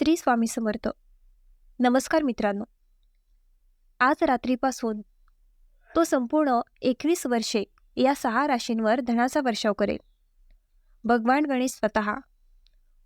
श्री स्वामी समर्थ. नमस्कार मित्रांनो. आज रात्रीपासून तो संपूर्ण एकवीस वर्षे या सहा राशींवर धनाचा वर्षाव करेल. भगवान गणेश स्वतः.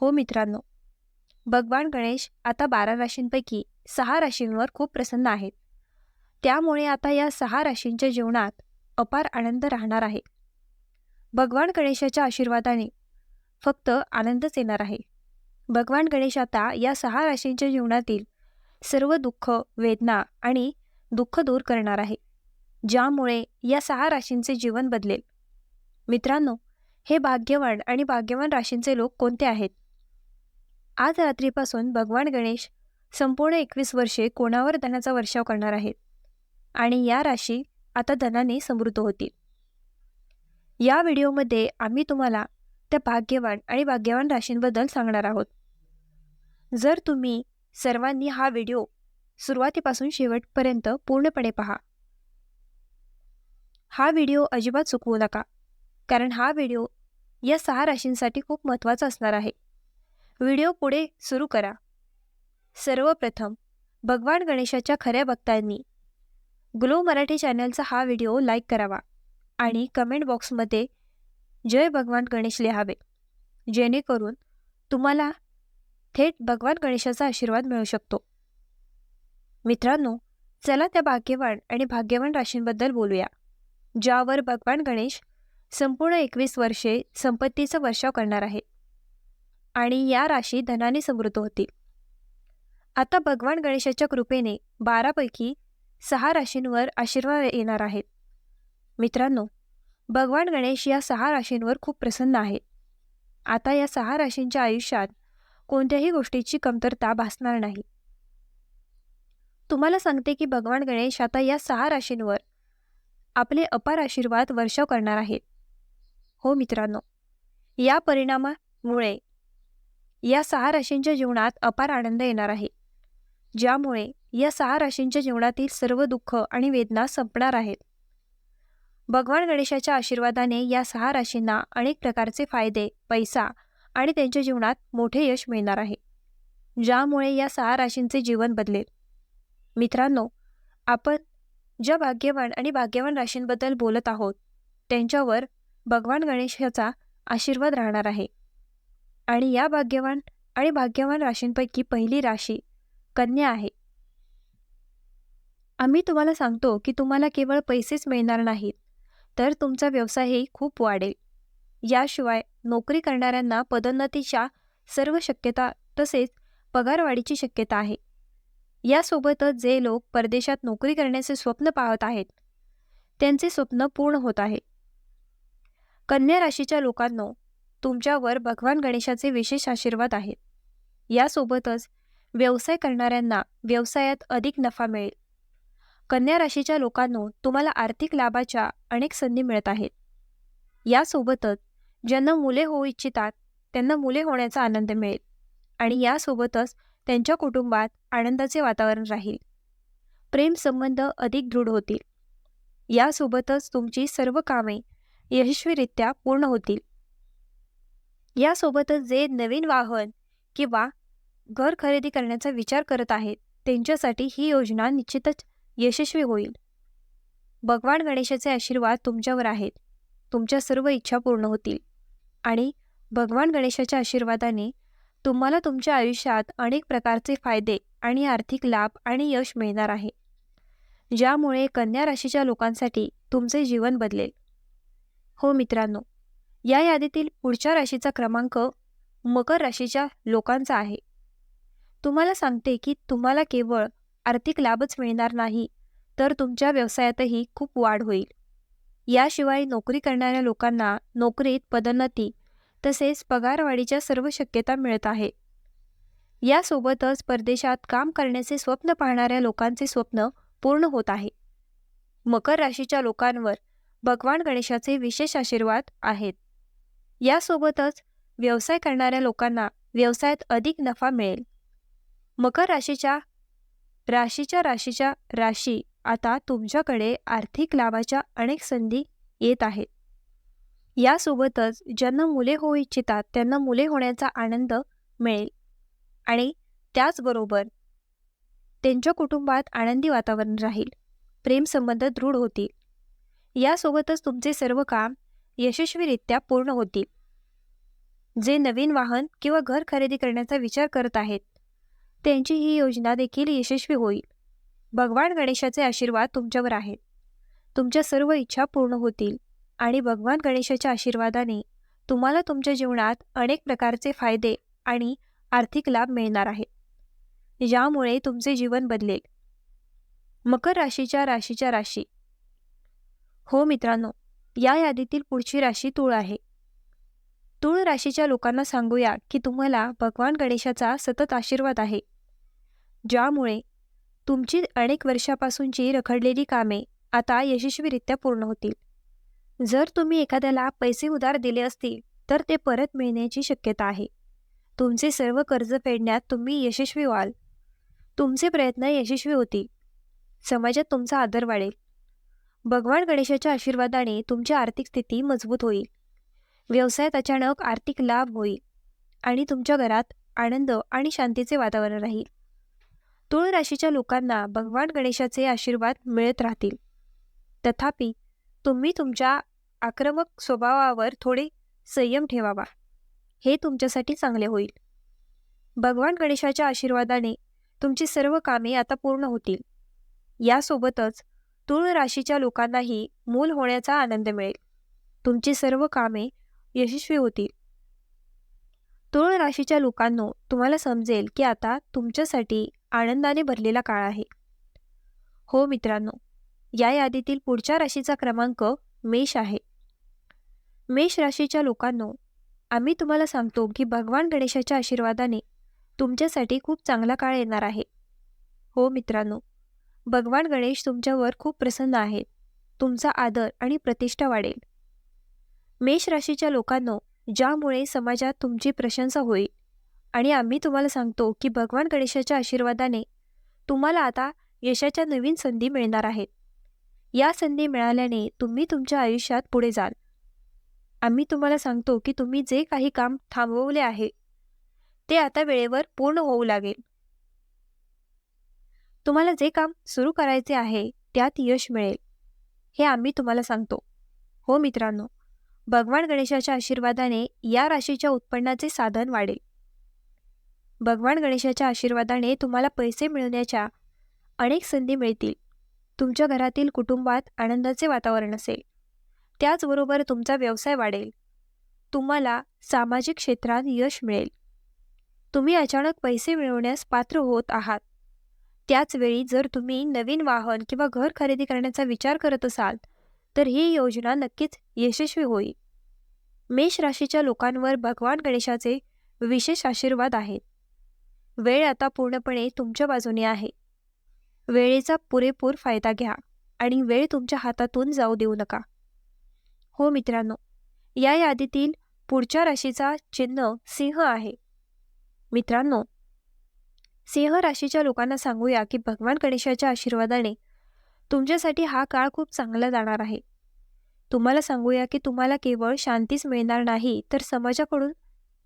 हो मित्रांनो भगवान गणेश आता बारा राशींपैकी सहा राशींवर खूप प्रसन्न आहेत. त्यामुळे आता या सहा राशींच्या जीवनात अपार आनंद राहणार आहे. भगवान गणेशाच्या आशीर्वादाने फक्त आनंदच येणार आहे. भगवान गणेश आता या सहा राशींच्या जीवनातील सर्व दुःख वेदना आणि दुःख दूर करणार आहे ज्यामुळे या सहा राशींचे जीवन बदलेल. मित्रांनो हे भाग्यवान आणि भाग्यवान राशींचे लोक कोणते आहेत? आज रात्रीपासून भगवान गणेश संपूर्ण एकवीस वर्षे कोणावर धनाचा वर्षाव करणार आहेत? आणि या राशी आता धनाने समृद्ध होतील. या व्हिडिओमध्ये आम्ही तुम्हाला त्या भाग्यवान आणि भाग्यवान राशींबद्दल सांगणार आहोत. जर तुम्ही सर्वांनी हा व्हिडिओ सुरुवातीपासून शेवटपर्यंत पूर्णपणे पहा. हा व्हिडिओ अजिबात चुकवू नका कारण हा व्हिडिओ या सहा राशींसाठी खूप महत्त्वाचा असणार आहे. व्हिडिओ पुढे सुरू करा. सर्वप्रथम भगवान गणेशाच्या खऱ्या भक्तांनी ग्लो मराठी चॅनलचा हा व्हिडिओ लाईक करावा आणि कमेंट बॉक्समध्ये जय भगवान गणेश लिहावे जेणेकरून तुम्हाला थेट भगवान गणेशाचा आशीर्वाद मिळू शकतो. मित्रांनो चला त्या भाग्यवान आणि भाग्यवान राशींबद्दल बोलूया ज्यावर भगवान गणेश संपूर्ण एकवीस वर्षे संपत्तीचा वर्षाव करणार आहे आणि या राशी धनाने समृद्ध होतील. आता भगवान गणेशाच्या कृपेने बारापैकी सहा राशींवर आशीर्वाद येणार आहेत. मित्रांनो भगवान गणेश या सहा राशींवर खूप प्रसन्न आहेत आता या सहा राशींच्या आयुष्यात कोणत्याही गोष्टीची कमतरता भासणार नाही. तुम्हाला सांगते की भगवान गणेश आता या सहा राशींवर आपले अपार आशीर्वाद वर्षाव करणार आहेत. हो मित्रांनो या परिणामामुळे या सहा राशींच्या जीवनात अपार आनंद येणार आहे. ज्यामुळे या सहा राशींच्या जीवनातील सर्व दुःख आणि वेदना संपणार आहेत. भगवान गणेशाच्या आशीर्वादाने या सहा राशींना अनेक प्रकारचे फायदे पैसा आणि त्यांच्या जीवनात मोठे यश मिळणार आहे. ज्यामुळे या सहा राशींचे जीवन बदलेल. मित्रांनो आपण ज्या भाग्यवान आणि भाग्यवान राशींबद्दल बोलत आहोत त्यांच्यावर भगवान गणेशाचा आशीर्वाद राहणार आहे. आणि या भाग्यवान आणि भाग्यवान राशींपैकी पहिली राशी कन्या आहे. आम्ही तुम्हाला सांगतो की तुम्हाला केवळ पैसेच मिळणार नाहीत तर तुमचा व्यवसायही खूप वाढेल. याशिवाय नोकरी करणाऱ्यांना पदोन्नतीच्या सर्व शक्यता तसेच पगारवाढीची शक्यता आहे. यासोबतच जे लोक परदेशात नोकरी करण्याचे स्वप्न पाहत आहेत त्यांचे स्वप्न पूर्ण होत आहे. कन्या राशीच्या लोकांनो तुमच्यावर भगवान गणेशाचे विशेष आशीर्वाद आहेत. यासोबतच व्यवसाय करणाऱ्यांना व्यवसायात अधिक नफा मिळेल. कन्या राशीच्या लोकांनो तुम्हाला आर्थिक लाभाच्या अनेक संधी मिळत आहेत. यासोबतच ज्यांना मुले होऊ इच्छितात त्यांना मुले होण्याचा आनंद मिळेल आणि यासोबतच त्यांच्या कुटुंबात आनंदाचे वातावरण राहील. प्रेम संबंध अधिक दृढ होतील. यासोबतच तुमची सर्व कामे यशस्वीरित्या पूर्ण होतील. यासोबतच जे नवीन वाहन किंवा घर खरेदी करण्याचा विचार करत आहेत त्यांच्यासाठी ही योजना निश्चितच यशस्वी होईल. भगवान गणेशाचे आशीर्वाद तुमच्यावर आहेत. तुमच्या सर्व इच्छा पूर्ण होतील. आणि भगवान गणेशाच्या आशीर्वादाने तुम्हाला तुमच्या आयुष्यात अनेक प्रकारचे फायदे आणि आर्थिक लाभ आणि यश मिळणार आहे. ज्यामुळे कन्या राशीच्या लोकांसाठी तुमचे जीवन बदलेल. हो मित्रांनो या यादीतील पुढच्या राशीचा क्रमांक मकर राशीच्या लोकांचा आहे. तुम्हाला सांगते की तुम्हाला केवळ आर्थिक लाभच मिळणार नाही तर तुमच्या व्यवसायातही खूप वाढ होईल. याशिवाय नोकरी करणाऱ्या लोकांना नोकरीत पदोन्नती तसेच पगारवाढीच्या सर्व शक्यता मिळत आहे. यासोबतच परदेशात काम करण्याचे स्वप्न पाहणाऱ्या लोकांचे स्वप्न पूर्ण होत आहे. मकर राशीच्या लोकांवर भगवान गणेशाचे विशेष आशीर्वाद आहेत. यासोबतच व्यवसाय करणाऱ्या लोकांना व्यवसायात अधिक नफा मिळेल. मकर राशीच्या राशीच्या राशीच्या राशी आता तुमच्याकडे आर्थिक लाभाच्या अनेक संधी येत आहेत. यासोबतच ज्यांना मुले होऊ इच्छितात त्यांना मुले होण्याचा आनंद मिळेल. आणि त्याचबरोबर त्यांच्या कुटुंबात आनंदी वातावरण राहील. प्रेमसंबंध दृढ होतील. यासोबतच तुमचे सर्व काम यशस्वीरित्या पूर्ण होतील. जे नवीन वाहन किंवा घर खरेदी करण्याचा विचार करत आहेत त्यांची ही योजना देखील यशस्वी होईल. भगवान गणेशाचे आशीर्वाद तुमच्यावर आहेत. तुमच्या सर्व इच्छा पूर्ण होतील आणि भगवान गणेशाच्या आशीर्वादाने तुम्हाला तुमच्या जीवनात अनेक प्रकारचे फायदे आणि आर्थिक लाभ मिळणार आहेत. ज्यामुळे तुमचे जीवन बदलेल. मकर राशीच्या राशीच्या राशी. हो मित्रांनो या यादीतील पुढची राशी तूळ आहे. तूळ राशीच्या लोकांना सांगूया की तुम्हाला भगवान गणेशाचा सतत आशीर्वाद आहे. ज्यामुळे तुमची अनेक वर्षापासूनची रखडलेली कामे आता यशस्वीरित्या पूर्ण होतील. जर तुम्ही एखाद्याला पैसे उधार दिले असतील तर ते परत मिळण्याची शक्यता आहे. तुमचे सर्व कर्ज फेडण्यात तुम्ही यशस्वी व्हाल. तुमचे प्रयत्न यशस्वी होतील. समाजात तुमचा आदर वाढेल. भगवान गणेशाच्या आशीर्वादाने तुमची आर्थिक स्थिती मजबूत होईल. व्यवसायात अचानक आर्थिक लाभ होईल आणि तुमच्या घरात आनंद आणि शांतीचे वातावरण राहील. तुळ राशीच्या लोकांना भगवान गणेशाचे आशीर्वाद मिळत राहतील. तथापि तुम्ही तुमच्या आक्रमक स्वभावावर थोडे संयम ठेवावा. हे तुमच्यासाठी चांगले होईल. भगवान गणेशाच्या आशीर्वादाने तुमची सर्व कामे आता पूर्ण होतील. यासोबतच तुळ राशीच्या लोकांनाही मूल होण्याचा आनंद मिळेल. तुमची सर्व कामे यशस्वी होतील. तुळ राशीच्या लोकांनो तुम्हाला समजेल की आता तुमच्यासाठी आनंदाने भरलेला काळ आहे. हो मित्रांनो या यादीतील पुढच्या राशीचा क्रमांक मेष आहे. मेष राशीच्या लोकांनो आम्ही तुम्हाला सांगतो की भगवान गणेशाच्या आशीर्वादाने तुमच्यासाठी खूप चांगला काळ येणार आहे. हो मित्रांनो भगवान गणेश तुमच्यावर खूप प्रसन्न आहेत. तुमचा आदर आणि प्रतिष्ठा वाढेल. मेष राशीच्या लोकांनो ज्यामुळे समाजात तुमची प्रशंसा होईल आणि आम्ही तुम्हाला सांगतो की भगवान गणेशाच्या आशीर्वादाने तुम्हाला आता यशाच्या नवीन संधी मिळणार आहेत. या संधी मिळाल्याने तुम्ही तुमच्या आयुष्यात पुढे जाल. आम्ही तुम्हाला सांगतो की तुम्ही जे काही काम थांबवले आहे ते आता वेळेवर पूर्ण होऊ लागेल. तुम्हाला जे काम सुरू करायचे आहे त्यात यश मिळेल. हे आम्ही तुम्हाला सांगतो. हो मित्रांनो भगवान गणेशाच्या आशीर्वादाने या राशीच्या उत्पन्नाचे साधन वाढेल. भगवान गणेशाच्या आशीर्वादाने तुम्हाला पैसे मिळवण्याच्या अनेक संधी मिळतील. तुमच्या घरातील कुटुंबात आनंदाचे वातावरण असेल. त्याचबरोबर तुमचा व्यवसाय वाढेल. तुम्हाला सामाजिक क्षेत्रात यश मिळेल. तुम्ही अचानक पैसे मिळवण्यास पात्र होत आहात. त्याचवेळी जर तुम्ही नवीन वाहन किंवा घर खरेदी करण्याचा विचार करत असाल तर ही योजना नक्कीच यशस्वी होईल. मेष राशीच्या लोकांवर भगवान गणेशाचे विशेष आशीर्वाद आहेत. वेळ आता पूर्णपणे तुमच्या बाजूने आहे. वेळेचा पुरेपूर फायदा घ्या आणि वेळ तुमच्या हातातून जाऊ देऊ नका. हो मित्रांनो या यादीतील पुढच्या राशीचा चिन्ह सिंह आहे. मित्रांनो सिंह राशीच्या लोकांना सांगूया की भगवान गणेशाच्या आशीर्वादाने तुमच्यासाठी हा काळ खूप चांगला जाणार आहे. तुम्हाला सांगूया की तुम्हाला केवळ शांतीच मिळणार नाही तर समाजाकडून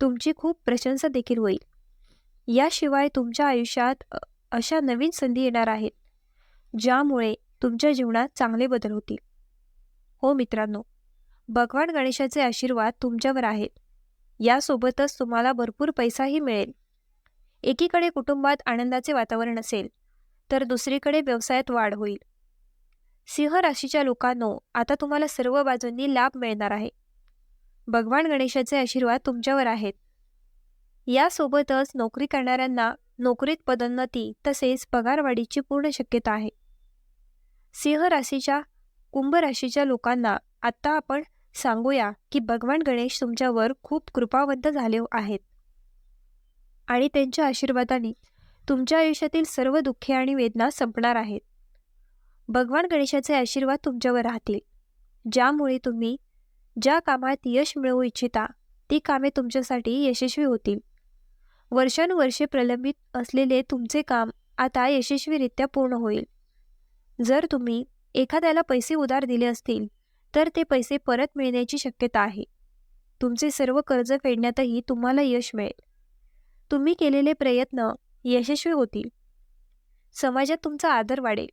तुमची खूप प्रशंसा देखील होईल. याशिवाय तुमच्या आयुष्यात अशा नवीन संधी येणार आहेत ज्यामुळे तुमच्या जीवनात चांगले बदल होतील. हो मित्रांनो भगवान गणेशाचे आशीर्वाद तुमच्यावर आहेत. यासोबतच तुम्हाला भरपूर पैसाही मिळेल. एकीकडे कुटुंबात आनंदाचे वातावरण असेल तर दुसरीकडे व्यवसायात वाढ होईल. सिंह राशीच्या लोकांनो आता तुम्हाला सर्व बाजूंनी लाभ मिळणार आहे. भगवान गणेशाचे आशीर्वाद तुमच्यावर आहेत. यासोबतच नोकरी करणाऱ्यांना नोकरीत पदोन्नती तसेच पगारवाढीची पूर्ण शक्यता आहे. सिंह राशीच्या कुंभ राशीच्या लोकांना आत्ता आपण सांगूया की भगवान गणेश तुमच्यावर खूप कृपावंत झाले आहेत. आणि त्यांच्या आशीर्वादाने तुमच्या आयुष्यातील सर्व दुःखे आणि वेदना संपणार आहेत. भगवान गणेशाचे आशीर्वाद तुमच्यावर राहतील. ज्यामुळे तुम्ही ज्या कामात यश मिळवू इच्छिता ती कामे तुमच्यासाठी यशस्वी होतील. वर्षानुवर्षे प्रलंबित असलेले तुमचे काम आता यशस्वीरित्या पूर्ण होईल. जर तुम्ही एखाद्याला पैसे उधार दिले असतील तर ते पैसे परत मिळण्याची शक्यता आहे. तुमचे सर्व कर्ज फेडण्यातही तुम्हाला यश मिळेल. तुम्ही केलेले प्रयत्न यशस्वी होतील. समाजात तुमचा आदर वाढेल.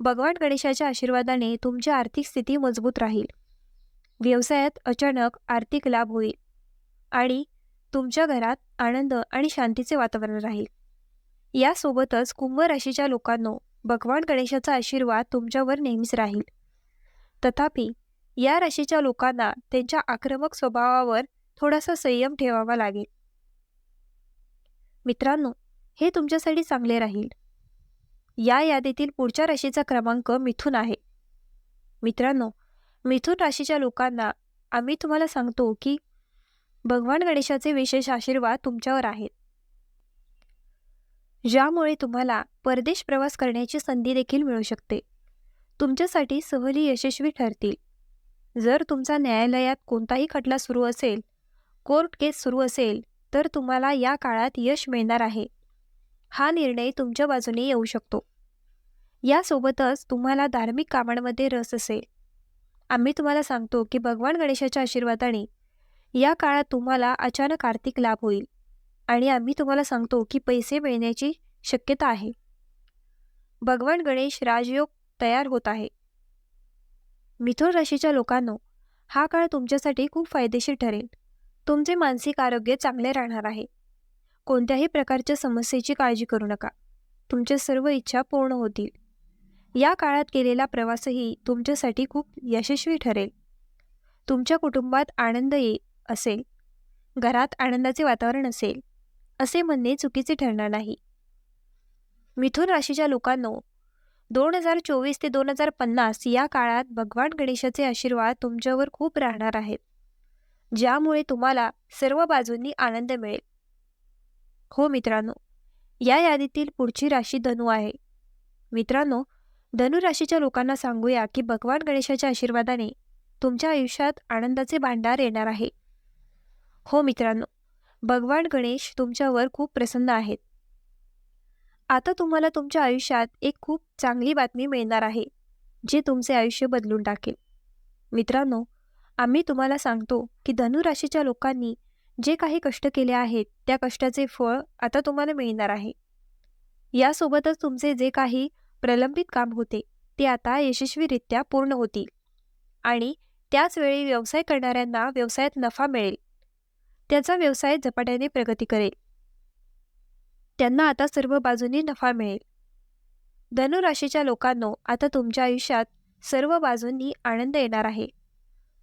भगवान गणेशाच्या आशीर्वादाने तुमची आर्थिक स्थिती मजबूत राहील. व्यवसायात अचानक आर्थिक लाभ होईल. आणि तुमच्या घरात आनंद आणि शांतीचे वातावरण राहील. यासोबतच कुंभ राशीच्या लोकांनो भगवान गणेशाचा आशीर्वाद तुमच्यावर नेहमीच राहील. तथापि या राशीच्या लोकांना त्यांच्या आक्रमक स्वभावावर थोडासा संयम ठेवावा लागेल. मित्रांनो हे तुमच्यासाठी चांगले राहील. या यादीतील पुढच्या राशीचा क्रमांक मिथुन आहे. मित्रांनो मिथुन राशीच्या लोकांना आम्ही तुम्हाला सांगतो की भगवान गणेशाचे विशेष आशीर्वाद तुमच्यावर आहेत. ज्यामुळे तुम्हाला परदेश प्रवास करण्याची संधी देखील मिळू शकते. तुमच्यासाठी सहली यशस्वी ठरतील. जर तुमचा न्यायालयात कोणताही खटला सुरू असेल कोर्ट केस सुरू असेल तर तुम्हाला या काळात यश मिळणार आहे. हा निर्णय तुमच्या बाजूने येऊ शकतो. यासोबतच तुम्हाला धार्मिक कामांमध्ये रस असेल. आम्ही तुम्हाला सांगतो की भगवान गणेशाच्या आशीर्वादाने या काळात तुम्हाला अचानक आर्थिक लाभ होईल. आणि आम्ही तुम्हाला सांगतो की पैसे मिळण्याची शक्यता आहे. भगवान गणेश राजयोग तयार होत आहे. मिथुन राशीच्या लोकांनो हा काळ तुमच्यासाठी खूप फायदेशीर ठरेल. तुमचे मानसिक आरोग्य चांगले राहणार आहे. कोणत्याही प्रकारच्या समस्येची काळजी करू नका. तुमच्या सर्व इच्छा पूर्ण होतील. या काळात केलेला प्रवासही तुमच्यासाठी खूप यशस्वी ठरेल. तुमच्या कुटुंबात आनंद येईल. असेल. घरात आनंदाचे वातावरण असेल असे म्हणणे चुकीचे ठरणार नाही. मिथुन राशीच्या लोकांनो दोन हजार चोवीस ते दोन हजार पन्नास या काळात भगवान गणेशाचे आशीर्वाद तुमच्यावर खूप राहणार आहेत. ज्यामुळे तुम्हाला सर्व बाजूंनी आनंद मिळेल. हो मित्रांनो या यादीतील पुढची राशी धनु आहे. मित्रांनो धनु राशीच्या लोकांना सांगूया की भगवान गणेशाच्या आशीर्वादाने तुमच्या आयुष्यात आनंदाचे भांडार येणार आहे. हो मित्रांनो भगवान गणेश तुमच्यावर खूप प्रसन्न आहेत. आता तुम्हाला तुमच्या आयुष्यात एक खूप चांगली बातमी मिळणार आहे जे तुमचे आयुष्य बदलून टाकेल. मित्रांनो आम्ही तुम्हाला सांगतो की धनुराशीच्या लोकांनी जे काही कष्ट केले आहेत त्या कष्टाचे फळ आता तुम्हाला मिळणार आहे. यासोबतच तुमचे जे काही प्रलंबित काम होते ते आता यशस्वीरित्या पूर्ण होतील. आणि त्याच वेळी व्यवसाय करणाऱ्यांना व्यवसायात नफा मिळेल. त्याचा व्यवसाय झपाट्याने प्रगती करेल. त्यांना आता सर्व बाजूंनी नफा मिळेल. धनुराशीच्या लोकांनो आता तुमच्या आयुष्यात सर्व बाजूंनी आनंद येणार आहे.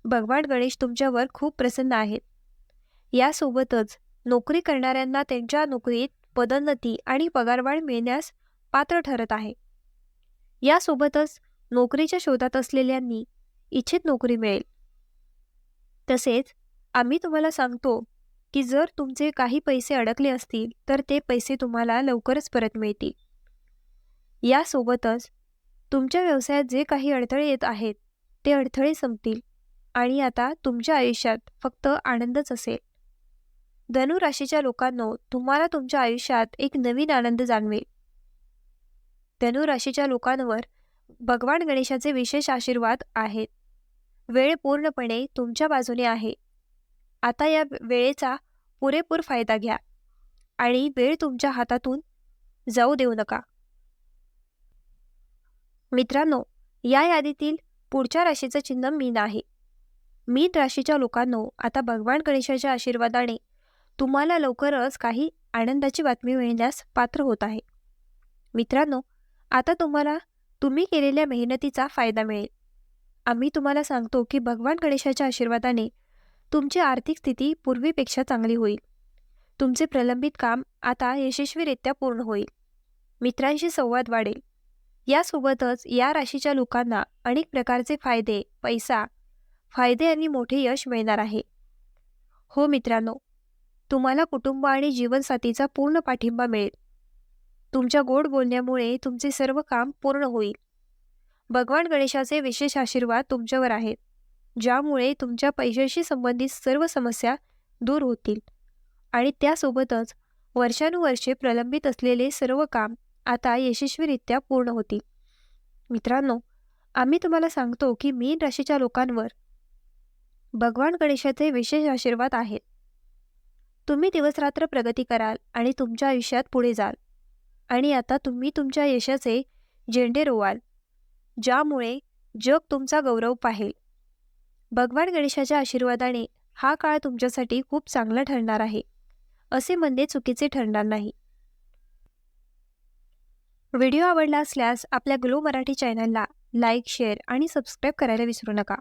भगवान गणेश तुमच्यावर खूप प्रसन्न आहेत. यासोबतच नोकरी करणाऱ्यांना त्यांच्या नोकरीत पदोन्नती आणि पगारवाढ मिळण्यास पात्र ठरत आहे. यासोबतच नोकरीच्या शोधात असलेल्यांनी इच्छित नोकरी मिळेल. तसेच आम्ही तुम्हाला सांगतो की जर तुमचे काही पैसे अडकले असतील तर ते पैसे तुम्हाला लवकरच परत मिळतील. यासोबतच तुमच्या व्यवसायात जे काही अडथळे येत आहेत ते अडथळे संपतील आणि आता तुमच्या आयुष्यात फक्त आनंदच असेल. धनुराशीच्या लोकांनो तुम्हाला तुमच्या आयुष्यात एक नवीन आनंद जाणवेल. धनुराशीच्या लोकांवर भगवान गणेशाचे विशेष आशीर्वाद आहेत. वेळ पूर्णपणे तुमच्या बाजूने आहे. आता या वेळेचा पुरेपूर फायदा घ्या आणि वेळ तुमच्या हातातून जाऊ देऊ नका. मित्रांनो या यादीतील पुढच्या राशीचं चिन्ह मीन आहे. मीन राशीच्या लोकांनो आता भगवान गणेशाच्या आशीर्वादाने तुम्हाला लवकरच काही आनंदाची बातमी मिळण्यास पात्र होत आहे. मित्रांनो आता तुम्हाला तुम्ही केलेल्या मेहनतीचा फायदा मिळेल. आम्ही तुम्हाला सांगतो की भगवान गणेशाच्या आशीर्वादाने तुमची आर्थिक स्थिती पूर्वीपेक्षा चांगली होईल. तुमचे प्रलंबित काम आता यशस्वीरित्या पूर्ण होईल. मित्रांशी संवाद वाढेल. यासोबतच या राशीच्या लोकांना अनेक प्रकारचे फायदे पैसा फायदे आणि मोठे यश मिळणार आहे. हो मित्रांनो तुम्हाला कुटुंब आणि जीवनसाथीचा पूर्ण पाठिंबा मिळेल. तुमच्या गोड बोलण्यामुळे तुमचे सर्व काम पूर्ण होईल. भगवान गणेशाचे विशेष आशीर्वाद तुमच्यावर आहेत. ज्यामुळे तुमच्या पैशाशी संबंधित सर्व समस्या दूर होतील. आणि त्यासोबतच वर्षानुवर्षे प्रलंबित असलेले सर्व काम आता यशस्वीरित्या पूर्ण होतील. मित्रांनो आम्ही तुम्हाला सांगतो की मीन राशीच्या लोकांवर भगवान गणेशाचे विशेष आशीर्वाद आहेत. तुम्ही दिवसरात्र प्रगती कराल आणि तुमच्या आयुष्यात पुढे जाल. आणि आता तुम्ही तुमच्या यशाचे झेंडे रोवाल. ज्यामुळे जग तुमचा गौरव पाहेल. भगवान गणेशाच्या आशीर्वादाने हा काळ तुमच्यासाठी खूप चांगला ठरणार आहे असे म्हणणे चुकीचे ठरणार नाही. व्हिडिओ आवडला असल्यास आपल्या ग्लो मराठी चॅनलला लाईक शेअर आणि सबस्क्राईब करायला विसरू नका.